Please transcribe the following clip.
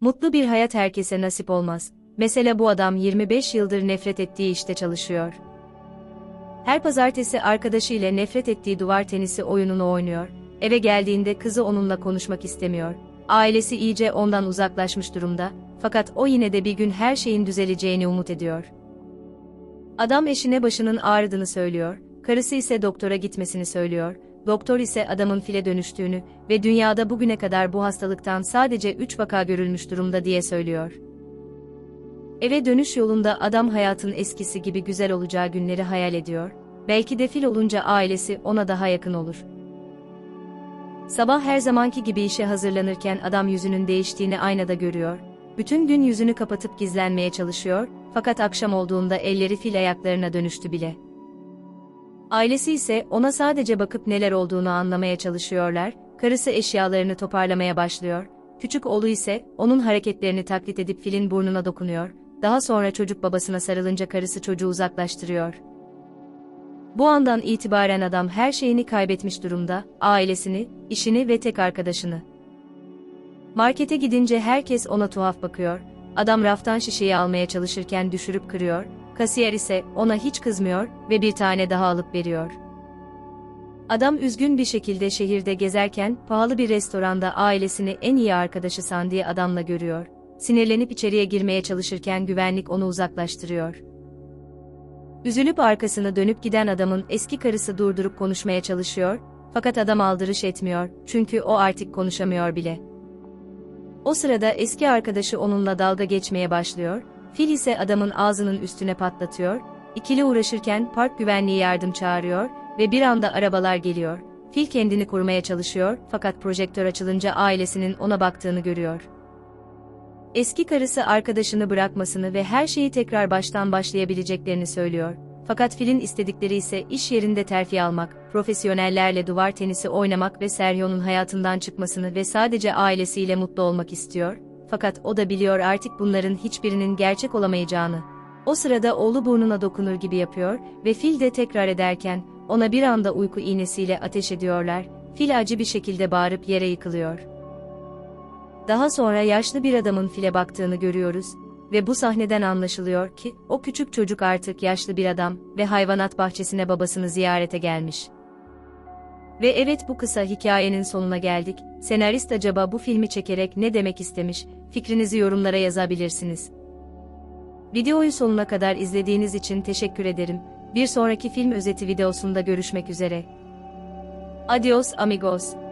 Mutlu bir hayat herkese nasip olmaz. Mesela bu adam 25 yıldır nefret ettiği işte çalışıyor. Her pazartesi arkadaşıyla nefret ettiği duvar tenisi oyununu oynuyor. Eve geldiğinde kızı onunla konuşmak istemiyor. Ailesi iyice ondan uzaklaşmış durumda, fakat o yine de bir gün her şeyin düzeleceğini umut ediyor. Adam eşine başının ağrıdığını söylüyor, karısı ise doktora gitmesini söylüyor, doktor ise adamın file dönüştüğünü ve dünyada bugüne kadar bu hastalıktan sadece 3 vaka görülmüş durumda diye söylüyor. Eve dönüş yolunda adam hayatın eskisi gibi güzel olacağı günleri hayal ediyor, belki de fil olunca ailesi ona daha yakın olur. Sabah her zamanki gibi işe hazırlanırken adam yüzünün değiştiğini aynada görüyor. Bütün gün yüzünü kapatıp gizlenmeye çalışıyor, fakat akşam olduğunda elleri fil ayaklarına dönüştü bile. Ailesi ise ona sadece bakıp neler olduğunu anlamaya çalışıyorlar, karısı eşyalarını toparlamaya başlıyor, küçük oğlu ise onun hareketlerini taklit edip filin burnuna dokunuyor, daha sonra çocuk babasına sarılınca karısı çocuğu uzaklaştırıyor. Bu andan itibaren adam her şeyini kaybetmiş durumda, ailesini, işini ve tek arkadaşını. Markete gidince herkes ona tuhaf bakıyor, adam raftan şişeyi almaya çalışırken düşürüp kırıyor, kasiyer ise ona hiç kızmıyor ve bir tane daha alıp veriyor. Adam üzgün bir şekilde şehirde gezerken pahalı bir restoranda ailesini en iyi arkadaşı sandığı adamla görüyor. Sinirlenip içeriye girmeye çalışırken güvenlik onu uzaklaştırıyor. Üzülüp arkasını dönüp giden adamın eski karısı durdurup konuşmaya çalışıyor, fakat adam aldırış etmiyor, çünkü o artık konuşamıyor bile. O sırada eski arkadaşı onunla dalga geçmeye başlıyor, fil ise adamın ağzının üstüne patlatıyor, ikili uğraşırken park güvenliği yardım çağırıyor ve bir anda arabalar geliyor. Fil kendini korumaya çalışıyor, fakat projektör açılınca ailesinin ona baktığını görüyor. Eski karısı arkadaşını bırakmasını ve her şeyi tekrar baştan başlayabileceklerini söylüyor. Fakat filin istedikleri ise iş yerinde terfi almak, profesyonellerle duvar tenisi oynamak ve Sergio'nun hayatından çıkmasını ve sadece ailesiyle mutlu olmak istiyor. Fakat o da biliyor artık bunların hiçbirinin gerçek olamayacağını. O sırada oğlu burnuna dokunur gibi yapıyor ve fil de tekrar ederken ona bir anda uyku iğnesiyle ateş ediyorlar. Fil acı bir şekilde bağırıp yere yıkılıyor. Daha sonra yaşlı bir adamın file baktığını görüyoruz ve bu sahneden anlaşılıyor ki o küçük çocuk artık yaşlı bir adam ve hayvanat bahçesine babasını ziyarete gelmiş. Ve evet bu kısa hikayenin sonuna geldik. Senarist acaba bu filmi çekerek ne demek istemiş? Fikrinizi yorumlara yazabilirsiniz. Videoyu sonuna kadar izlediğiniz için teşekkür ederim. Bir sonraki film özeti videosunda görüşmek üzere. Adios amigos.